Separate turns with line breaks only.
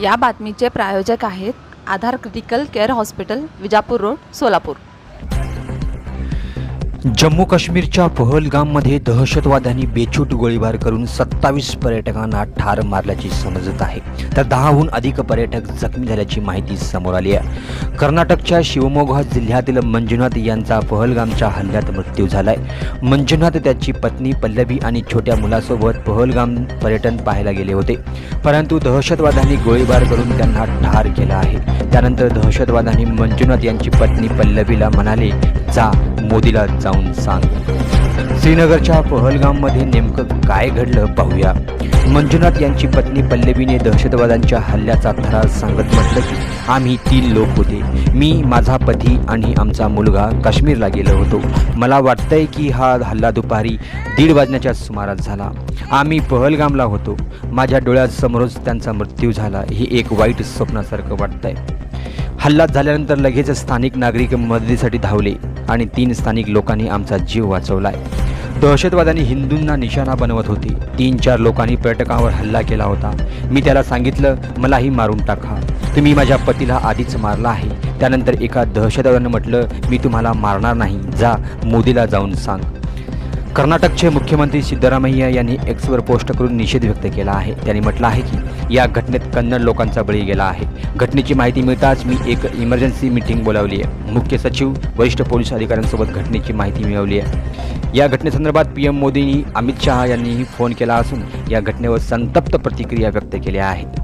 या बातमीचे प्रायोजक आहेत Aadhaar critical care hospital Vijapur road Solapur.
Jammu काश्मीरच्या पहलगाममध्ये दहशतवाद्यांनी बेछूट गोळीबार करून सत्तावीस पर्यटकांना ठार मारल्याची समजत आहे. तर दहाहून अधिक पर्यटक जखमी झाल्याची माहिती समोर आली आहे. कर्नाटकच्या शिवमोगा जिल्ह्यातील मंजुनाथ यांचा पहलगामच्या हल्ल्यात मृत्यू झालाय. मंजुनाथ त्याची पत्नी पल्लवी आणि छोट्या मुलासोबत पहलगाम पर्यटन पाहायला गेले होते. परंतु दहशतवाद्यांनी गोळीबार करून त्यांना ठार केला आहे. त्यानंतर दहशतवाद्यांनी मंजुनाथ यांची पत्नी पल्लवीला म्हणाले जा मोदीला जाऊन सांग. श्रीनगरच्या पहलगाममध्ये नेमकं काय घडलं पाहूया. मंजुनाथ यांची पत्नी पल्लवीने दहशतवाद्यांच्या हल्ल्याचा थरार सांगत म्हटलं की आम्ही तीन लोक होते. मी माझा पती आणि आमचा मुलगा काश्मीरला गेलो होतो. मला वाटतंय की हा हल्ला दुपारी दीड वाजण्याच्या सुमारास झाला. आम्ही पहलगामला होतो. माझ्या डोळ्यासमोरच त्यांचा मृत्यू झाला. हे एक वाईट स्वप्नासारखं वाटतंय. हल्ला झाल्यानंतर लगेच स्थानिक नागरिक मदतीसाठी धावले. आणि तीन स्थानिक लोकांनी आमचा जीव वाचवलाय. दहशतवाद्यांनी हिंदूंना निशाणा बनवत होते. तीन चार लोकांनी पर्यटकांवर हल्ला केला होता. मी त्याला सांगितलं मलाही मारून टाका. तुम्ही माझ्या पतीला आधीच मारला आहे. त्यानंतर एका दहशतवाद्यानं म्हटलं मी तुम्हाला मारणार नाही. जा मोदीला जाऊन सांग. कर्नाटकचे मुख्यमंत्री सिद्धरामय्या यांनी एक्सवर पोस्ट करून निषेध व्यक्त केला आहे. त्यांनी म्हटलं आहे की या घटनेत कन्नड लोकांचा बळी गेला आहे. घटनेची माहिती मिळताच मी एक इमर्जन्सी मीटिंग बोलावली आहे. मुख्य सचिव वरिष्ठ पोलीस अधिकाऱ्यांसोबत घटनेची माहिती मिळवली आहे. या घटनेसंदर्भात पी एम मोदींनी अमित शहा यांनीही फोन केला असून या घटनेवर संतप्त प्रतिक्रिया व्यक्त केल्या आहेत.